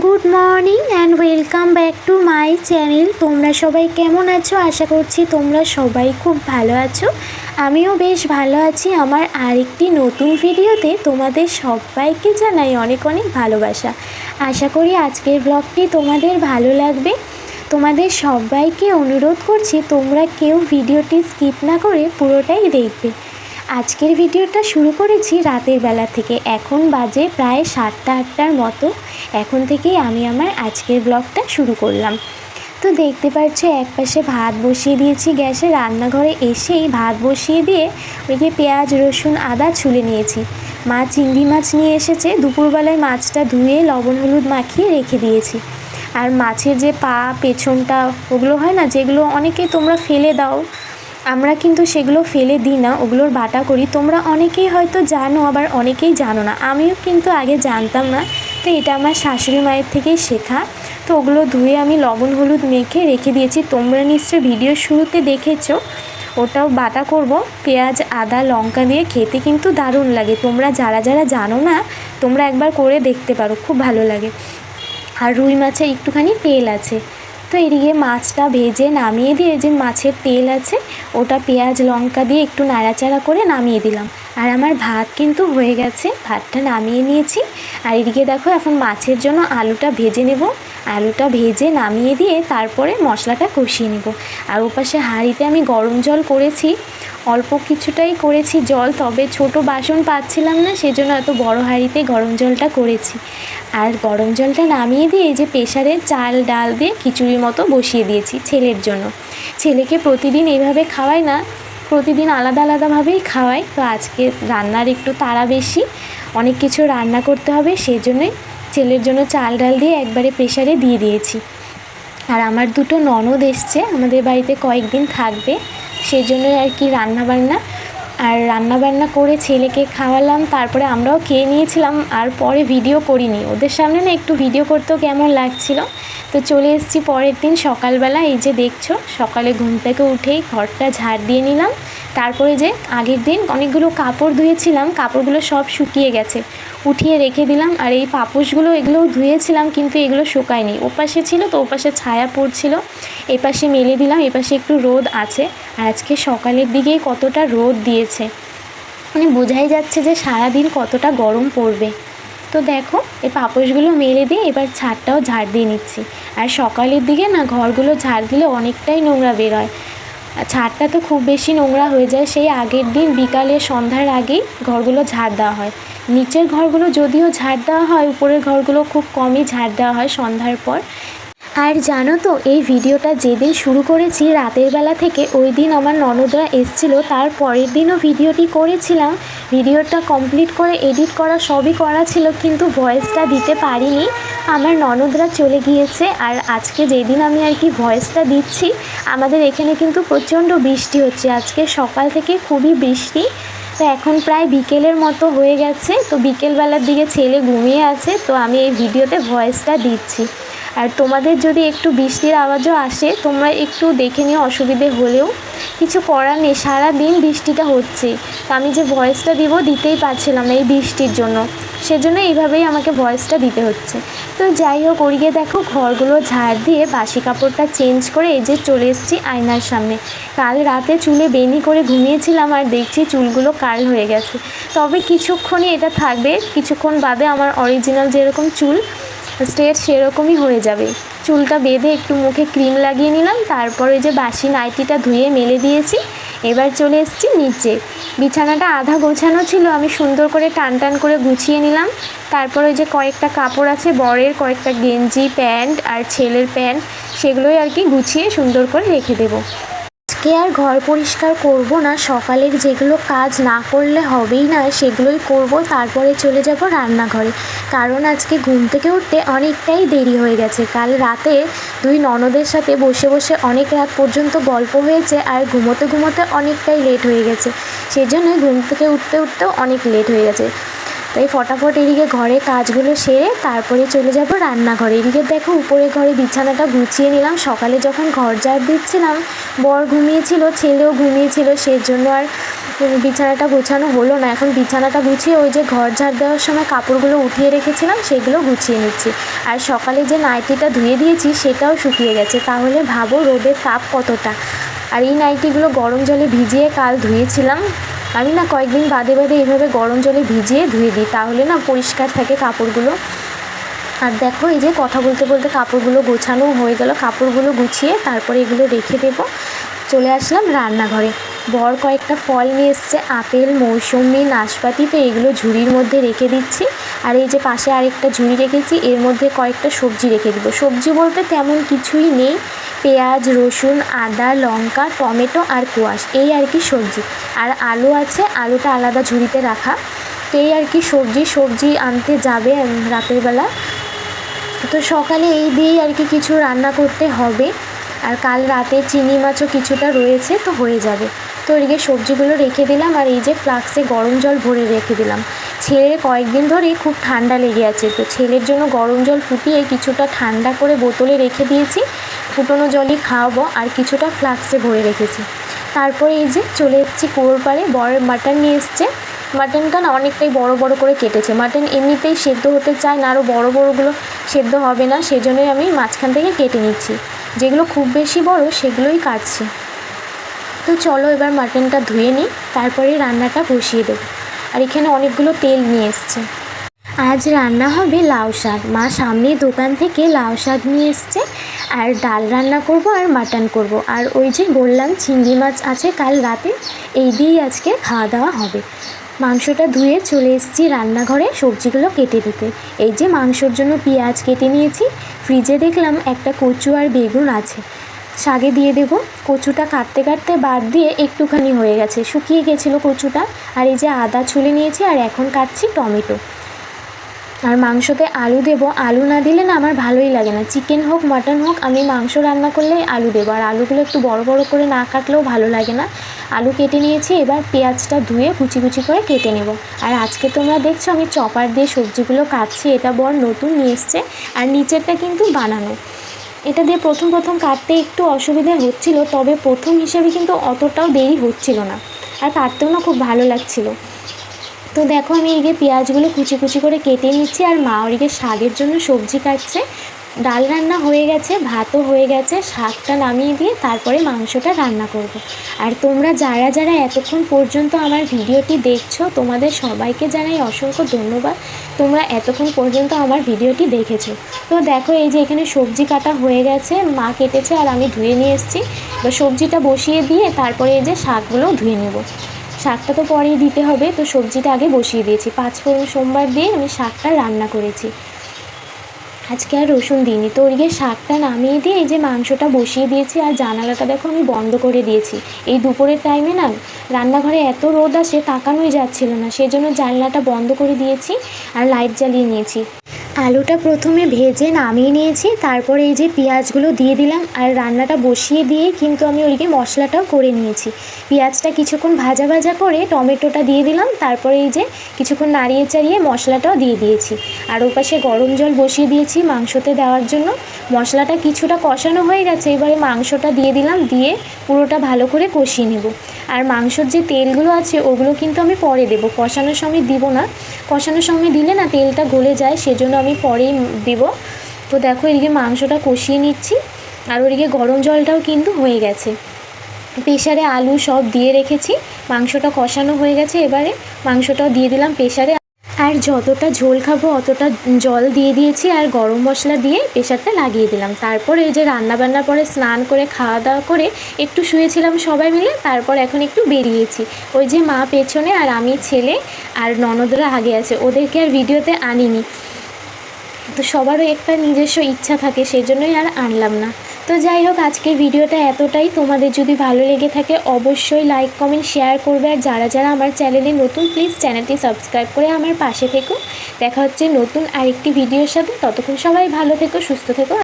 Good morning and welcome back to my channel. তোমরা সবাই কেমন আছো? আশা করছি তোমরা সবাই খুব ভালো আছো। আমিও বেশ ভালো আছি। আমার আরেকটি নতুন ভিডিওতে তোমাদের সবাইকে জানাই অনেক অনেক ভালোবাসা। আশা করি আজকের ব্লগটি তোমাদের ভালো লাগবে। তোমাদের সবাইকে অনুরোধ করছি, তোমরা কেউ ভিডিওটি স্কিপ না করে পুরোটাই দেখবে। আজকের ভিডিওটা শুরু করেছি রাতের বেলা থেকে। এখন বাজে প্রায় সাতটা, আটটার মতো। এখন থেকেই আমি আমার আজকের ব্লগটা শুরু করলাম। তো দেখতে পাচ্ছ এক পাশে ভাত বসিয়ে দিয়েছি গ্যাসে। রান্নাঘরে এসেই ভাত বসিয়ে দিয়ে ওইকে পেঁয়াজ, রসুন, আদা ছুলে নিয়েছি। মা চিংড়ি মাছ নিয়ে এসেছে। দুপুরবেলায় মাছটা ধুয়ে লবণ, হলুদ মাখিয়ে রেখে দিয়েছি। আর মাছের যে পা, পেছনটা, ওগুলো হয় না, যেগুলো অনেকে তোমরা ফেলে দাও আমরা কিন্তু সেগুলো ফেলে দিই না, ওগুলোর বাটা করি। তোমরা অনেকেই হয়তো জানো, আবার অনেকেই জানো না। আমিও কিন্তু আগে জানতাম না। তো এটা আমার শাশুড়ি মায়ের থেকেই শেখা। তো ওগুলো ধুয়ে আমি লবণ হলুদ মেখে রেখে দিয়েছি। তোমরা নিশ্চয়ই ভিডিও শুরুতে দেখেছ। ওটাও বাটা করব। পেঁয়াজ, আদা, লঙ্কা দিয়ে খেতে কিন্তু দারুণ লাগে। তোমরা যারা যারা জানো না, তোমরা একবার করে দেখতে পারো। খুব ভালো লাগে। আর রুই মাছের একটুখানি তেল আছে। তো এদিকে মাছটা ভেজে নামিয়ে দিয়ে যে মাছের তেল আছে, ওটা পেঁয়াজ, লঙ্কা দিয়ে একটু নাড়াচাড়া করে নামিয়ে দিলাম। আর আমার ভাত কিন্তু হয়ে গেছে, ভাতটা নামিয়ে নিয়েছি। আর এদিকে দেখো, এখন মাছের জন্য আলুটা ভেজে নেব। আলুটা ভেজে নামিয়ে দিয়ে তারপরে মশলাটা কষিয়ে নেব। আর ওপাশে হাঁড়িতে আমি গরম জল করেছি। অল্প কিছুটাই করেছি জল, তবে ছোট বাসন পাচ্ছিলাম না, সেজন্য এত বড় হাঁড়িতে গরম জলটা করেছি। আর গরম জলটা নামিয়ে দিয়ে এই যে প্রেশারে চাল, ডাল দিয়ে খিচুড়ির মতো বসিয়ে দিয়েছি ছেলের জন্য। ছেলেকে প্রতিদিন এইভাবে খাওয়াই না, প্রতিদিন আলাদা আলাদাভাবেই খাওয়াই। তো আজকে রান্নার একটু তাড়া বেশি, অনেক কিছু রান্না করতে হবে সেই জন্যই ছেলের জন্য চাল, ডাল দিয়ে একবারে প্রেশারে দিয়ে দিয়েছি। আর আমার দুটো ননদ এসছে, আমাদের বাড়িতে কয়েকদিন থাকবে। সেই জন্য আর কি রান্নাবান্না। আর রান্নাবান্না করে ছেলেকে খাওয়ালাম, তারপরে আমরাও খেয়ে নিয়েছিলাম, আর পরে ভিডিও করিনি। ওদের সামনে না একটু ভিডিও করতেও কেমন লাগছিল। তো চলে এসেছি পরের দিন সকালবেলা, এই যে দেখছ, সকালে ঘুম থেকে উঠেই ঘরটা ঝাড় দিয়ে নিলাম। তারপরে যে আগের দিন অনেকগুলো কাপড় ধুয়েছিলাম, কাপড়গুলো সব শুকিয়ে গেছে। উঠিয়ে রেখে দিলাম, আর এই পাপোশগুলো এগুলোও ধুয়েছিলাম, কিন্তু এগুলো শুকায়নি। ওপাশে ছিল তো ওপাশে ছায়া পড়ছিল। এপাশে মেলে দিলাম, এপাশে একটু রোদ আছে। আর আজকে সকালের দিকেই কতটা রোদ দিয়েছে। মানে বোঝাই যাচ্ছে যে সারাদিন কতটা গরম পড়বে। তো দেখো, এই পাপোশগুলো মেলে দিয়ে এবার ছাদটাও ঝাড় দিয়ে নিচ্ছি। আর সকালের দিকে না, ঘরগুলো ঝাড় দিলে অনেকটাই নোংরা বেরোয় ছাদটা তো খুব বেশি নোংরা হয়ে যায়, সেই আগের দিন বিকালে সন্ধ্যার আগেই ঘরগুলো ঝাড় দেওয়া হয়। নিচের ঘরগুলো যদিও ঝাড় দেওয়া হয়, উপরের ঘরগুলো খুব কমই ঝাড় দেওয়া হয় সন্ধ্যার পর। আর জানো তো, এই ভিডিওটা যেদিন শুরু করেছি, রাতের বেলা থেকে ওই দিন আমার ননদরা এসছিল, তার পরের দিনও ভিডিওটি করেছিলাম। ভিডিওটা কমপ্লিট করে এডিট করা সবই করা ছিল, কিন্তু ভয়েসটা দিতে পারিনি। আমার ননদরা চলে গিয়েছে, আর আজকে যেদিন আমি আর কি ভয়েসটা দিচ্ছি, আমাদের এখানে কিন্তু প্রচণ্ড বৃষ্টি হচ্ছে। আজকে সকাল থেকে খুবই বৃষ্টি। তো এখন প্রায় বিকেলের মতো হয়ে গেছে, তো বিকেলবেলার দিকে ছেলে ঘুমিয়ে আছে, তো আমি এই ভিডিওতে ভয়েসটা দিচ্ছি। আর তোমাদের যদি একটু বৃষ্টির আওয়াজও আসে, তোমরা একটু দেখে নিও অসুবিধে হলেও। কিছু করার নেই, সারাদিন বৃষ্টিটা হচ্ছে। তো আমি যে ভয়েসটা দিব দিতেই পারছিলাম এই বৃষ্টির জন্য। সেজন্য এইভাবেই আমাকে ভয়েসটা দিতে হচ্ছে। তো যাই হোক, ওদিকে দেখো ঘরগুলো ঝাড় দিয়ে বাসি কাপড়টা চেঞ্জ করে এই যে চলে এসেছি আয়নার সামনে। কাল রাতে চুলে বেনি করে ঘুমিয়েছিলাম আর দেখছি চুলগুলো কাল হয়ে গেছে। তবে কিছুক্ষণই এটা থাকবে, কিছুক্ষণ বাদে আমার অরিজিনাল যেরকম চুল স্ট্রেট সেরকমই হয়ে যাবে। চুলটা বেঁধে একটু মুখে ক্রিম লাগিয়ে নিলাম, তারপরে যে বাসি নাইটিটা ধুয়ে মেলে দিয়েছি। এবার চলে এসেছি নিচে। বিছানাটা আধা গোছানো ছিল, আমি সুন্দর করে টান টান করে গুছিয়ে নিলাম। তারপর ওই যে কয়েকটা কাপড় আছে, বরের কয়েকটা গেঞ্জি প্যান্ট আর ছেলের প্যান্ট, সেগুলোই আর কি গুছিয়ে সুন্দর করে রেখে দেবো। আজকে আর ঘর পরিষ্কার করব না, সকালের যেগুলো কাজ না করলে হবেই না, সেগুলোই করব, তারপরে চলে যাব রান্নাঘরে। কারণ আজকে ঘুম থেকে উঠতে অনেকটাই দেরি হয়ে গেছে। কাল রাতে দুই ননদের সাথে বসে বসে অনেক রাত পর্যন্ত গল্প হয়েছে আর ঘুমোতে ঘুমোতে অনেকটাই লেট হয়ে গেছে। সেজন্য ঘুম থেকে উঠতে উঠতেও অনেক লেট হয়ে গেছে। তাই ফটাফট এদিকে ঘরে কাজগুলো সেরে তারপরে চলে যাব রান্নাঘরে। এদিকে দেখো উপরে ঘরে বিছানাটা গুছিয়ে নিলাম। সকালে যখন ঘর ঝাড় দিচ্ছিলাম, বর ঘুমিয়েছিল, ছেলেও ঘুমিয়েছিল সেই জন্য আর বিছানাটা গোছানো হলো না। এখন বিছানাটা গুছিয়ে ওই যে ঘর ঝাড় দেওয়ার সময় কাপড়গুলো উঠিয়ে রেখেছিলাম, সেগুলো গুছিয়ে নিচ্ছি। আর সকালে যে নাইটিটা ধুয়ে দিয়েছি, সেটাও শুকিয়ে গেছে। তাহলে ভাবো রোদের তাপ কতটা। আর এই নাইটিগুলো গরম জলে ভিজিয়ে কাল ধুয়েছিলাম। আমি না কয়েকদিন বাদে বাদে এইভাবে গরম জলে ভিজিয়ে ধুয়ে দিই, তাহলে না পরিষ্কার থাকে কাপড়গুলো। আর দেখো এই যে কথা বলতে বলতে কাপড়গুলো গোছানো হয়ে গেল, কাপড়গুলো গুছিয়ে তারপরে এগুলো রেখে দেবো। চলে আসলাম রান্নাঘরে। বর কয়েকটা ফল নিয়ে এসছে, আপেল, মৌসুমি, নাশপাতি, তো এগুলো ঝুড়ির মধ্যে রেখে দিচ্ছি। আর এই যে পাশে আরেকটা ঝুড়ি রেখেছি, এর মধ্যে কয়েকটা সবজি রেখে দেবো। সবজি বলতে তেমন কিছুই নেই পেঁয়াজ, রসুন, আদা, লঙ্কা, টমেটো আর কোয়াশ। এই আর কি সবজি। আর আলু আছে, আলুটা আলাদা ঝুড়িতে রাখা। তো এই আর কি সবজি সবজি আনতে যাবে রাতের বেলা। তো সকালে এই দিয়েই আর কি কিছু রান্না করতে হবে। আর কাল রাতে চিনি মাছও কিছুটা রয়েছে, তো হয়ে যাবে। তো এদিকে সবজিগুলো রেখে দিলাম আর এই যে ফ্লাক্সে গরম জল ভরে রেখে দিলাম। ছেলের কয়েকদিন ধরেই খুব ঠান্ডা লেগে আছে, তো ছেলের জন্য গরম জল ফুটিয়ে কিছুটা ঠান্ডা করে বোতলে রেখে দিয়েছি, ফুটোনো জলই খাওয়াবো আর কিছুটা ফ্লাক্সে ভরে রেখেছি। তারপরে এই যে চলে এসেছি কুয়োর পাড়ে বড় মাটন নিয়ে এসছে। মাটনটা না অনেকটাই বড় বড় করে কেটেছে। মাটন এমনিতেই সেদ্ধ হতে চায় না, আরও বড় বড়গুলো সেদ্ধ হবে না, সেজন্যই আমি মাঝখান থেকে কেটে নিচ্ছি। যেগুলো খুব বেশি বড় সেগুলোই কাটছি। তো চলো এবার মাটনটা ধুয়ে নিই, তারপরে রান্নাটা বসিয়ে দেবো। আর এখানে অনেকগুলো তেল নিয়ে এসছে। আজ রান্না হবে লাউ শাক। মা সামনে দোকান থেকে লাউ শাক নিয়ে এসছে। আর ডাল রান্না করব আর মাটন করব। আর ওই যে বললাম, চিংড়ি মাছ আছে কাল রাতে, এই দিয়েই আজকে খাওয়া দাওয়া হবে। মাংসটা ধুয়ে চলে এসেছি রান্নাঘরে সবজিগুলো কেটে দিতে। এই যে মাংসর জন্য পেঁয়াজ কেটে নিয়েছি। ফ্রিজে দেখলাম একটা কচু আর বেগুন আছে। শাগে দিয়ে দেবো। কচুটা কাটতে কাটতে বাদ দিয়ে একটুখানি হয়ে গেছে। শুকিয়ে গেছিল কচুটা। আর এই যে আদা ছুলে নিয়েছি আর এখন কাটছি টমেটো। আর মাংসতে আলু দেবো। আলু না দিলে না আমার ভালোই লাগে না। চিকেন হোক, মাটন হোক, আমি মাংস রান্না করলে আলু দেবো। আর আলুগুলো একটু বড় বড় করে না কাটলেও ভালো লাগে না। আলু কেটে নিয়েছি, এবার পেঁয়াজটা ধুয়ে কুচি কুচি করে কেটে নেব। আর আজকে তোমরা দেখছ আমি চপার দিয়ে সবজিগুলো কাটছি। এটা বর নতুন নিয়ে এসছে। আর নিচেরটা কিন্তু বানানো। এটা দিয়ে প্রথম প্রথম কাটতে একটু অসুবিধা হচ্ছিল, তবে প্রথম হিসাবে কিন্তু অতটাও দেরি হচ্ছিল না। আর কাটতেও না খুব ভালো লাগছিল। তো দেখো আমি এদিকে পেঁয়াজগুলো কুচি কুচি করে কেটে নিচ্ছি, আর মা ওদিকে শাকের জন্য সবজি কাটছে। ডাল রান্না হয়ে গেছে, ভাতও হয়ে গেছে, শাকটা নামিয়ে দিয়ে তারপরে মাংসটা রান্না করব। আর তোমরা যারা যারা এতক্ষণ পর্যন্ত আমার ভিডিওটি দেখছ, তোমাদের সবাইকে জানাই অসংখ্য ধন্যবাদ। তোমরা এতক্ষণ পর্যন্ত আমার ভিডিওটি দেখেছ। তো দেখো, এই যে এখানে সবজি কাটা হয়ে গেছে, মা কেটেছে আর আমি ধুয়ে নিয়ে এসেছি। এবার সবজিটা বসিয়ে দিয়ে তারপরে এই যে শাকগুলোও ধুয়ে নেব। শাকটা তো পরেই দিতে হবে, তো সবজিটা আগে বসিয়ে দিয়েছি। পাঁচ ফোড়ন সোমবার দিয়ে আমি শাকটা রান্না করেছি। আজকে আর রসুন দিইনি। তো ওদিকে শাকটা নামিয়ে দিয়ে এই যে মাংসটা বসিয়ে দিয়েছি, আর জানালাটা দেখো আমি বন্ধ করে দিয়েছি। এই দুপুরের টাইমে না রান্নাঘরে এত রোদ আসে, তাকানোই যাচ্ছিল না। সেজন্য জানলাটা বন্ধ করে দিয়েছি আর লাইট জ্বালিয়ে নিয়েছি। আলুটা প্রথমে ভেজে নামিয়ে নিয়েছি, তারপরে এই যে পেঁয়াজগুলো দিয়ে দিলাম আর রান্নাটা বসিয়ে দিয়ে কিন্তু আমি ওইদিকে মশলাটাও করে নিয়েছি। পেঁয়াজটা কিছুক্ষণ ভাজা ভাজা করে টমেটোটা দিয়ে দিলাম, তারপরে এই যে কিছুক্ষণ নাড়িয়ে চাড়িয়ে মশলাটাও দিয়ে দিয়েছি। আর ওপাশে গরম জল বসিয়ে দিয়েছি মাংসতে দেওয়ার জন্য। মশলাটা কিছুটা কষানো হয়ে গেছে, এবারে মাংসটা দিয়ে দিলাম, দিয়ে পুরোটা ভালো করে কষিয়ে নেব। আর মাংসর যে তেলগুলো আছে, ওগুলো কিন্তু আমি পরে দেবো। কষানোর সময় দিব না। কষানোর সময় দিলে না তেলটা গলে যায়, সেজন্য আমি পরেই দেব। তো দেখো, এদিকে মাংসটা কষিয়ে নিচ্ছি। আর ওদিকে গরম জলটাও কিন্তু হয়ে গেছে। প্রেশারে আলু সব দিয়ে রেখেছি। মাংসটা কষানো হয়ে গেছে এবারে। মাংসটাও দিয়ে দিলাম প্রেশারে আর যতটা ঝোল খাব, অতটা জল দিয়ে দিয়েছি আর গরম মশলা দিয়ে প্রেশারটা লাগিয়ে দিলাম। তারপর এই যে রান্না বান্নার পরে স্নান করে খাওয়া দাওয়া করে একটু শুয়েছিলাম সবাই মিলে, তারপর এখন একটু বেরিয়েছি। ওই যে মা পেছনে আর আমি ছেলে আর ননদরা আগে আছে, ওদেরকে আর ভিডিওতে আনিনি। তো সবারও একটা নিজস্ব ইচ্ছা থাকে সেই জন্যই আর আনলাম না। তো যাই হোক, আজকের ভিডিওটা এতটাই। তোমাদের যদি ভালো লেগে থাকে, অবশ্যই লাইক কমেন্ট শেয়ার করবে। আর যারা যারা আমার চ্যানেলে নতুন প্লিজ চ্যানেলটি সাবস্ক্রাইব করে আমার পাশে থেকো। দেখা হচ্ছে নতুন আরেকটি ভিডিওর সাথে। ততক্ষণ সবাই ভালো থেকো, সুস্থ থেকো।